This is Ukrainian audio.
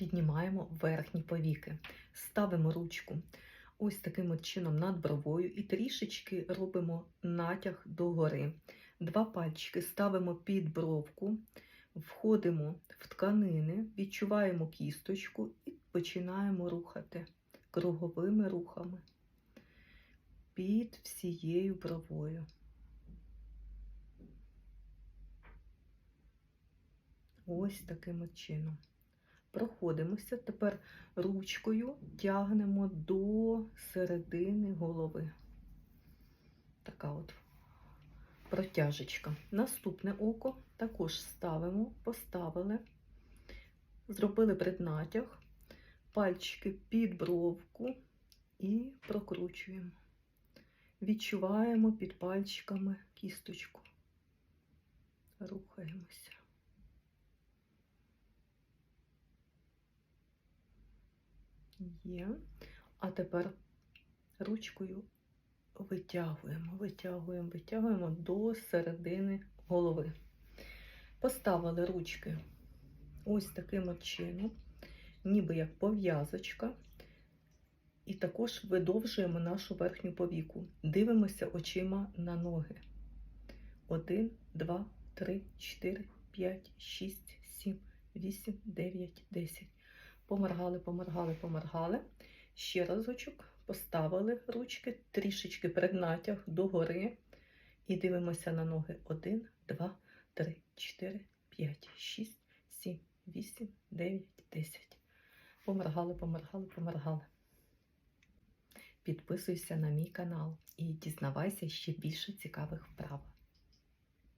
піднімаємо верхні повіки, ставимо ручку ось таким от чином над бровою і трішечки робимо натяг догори. Два пальчики ставимо під бровку, входимо в тканини, відчуваємо кісточку і починаємо рухати круговими рухами під всією бровою. Ось таким от чином. Проходимося. Тепер ручкою тягнемо до середини голови. Така от протяжечка. Наступне око також ставимо, поставили, зробили преднатяг, пальчики під бровку і прокручуємо. Відчуваємо під пальчиками кісточку. Рухаємося. Є. А тепер ручкою витягуємо, витягуємо, витягуємо до середини голови. Поставили ручки ось таким от чином, ніби як пов'язочка. І також видовжуємо нашу верхню повіку. Дивимося очима на ноги. 1, 2, 3, 4, 5, 6, 7, 8, 9, 10. Поморгали, поморгали, поморгали. Ще разочок поставили ручки, трішечки преднатяг догори. І дивимося на ноги. 1, 2, 3, 4, 5, 6, 7, 8, 9, 10. Поморгали, поморгали, поморгали. Підписуйся на мій канал і дізнавайся ще більше цікавих вправ.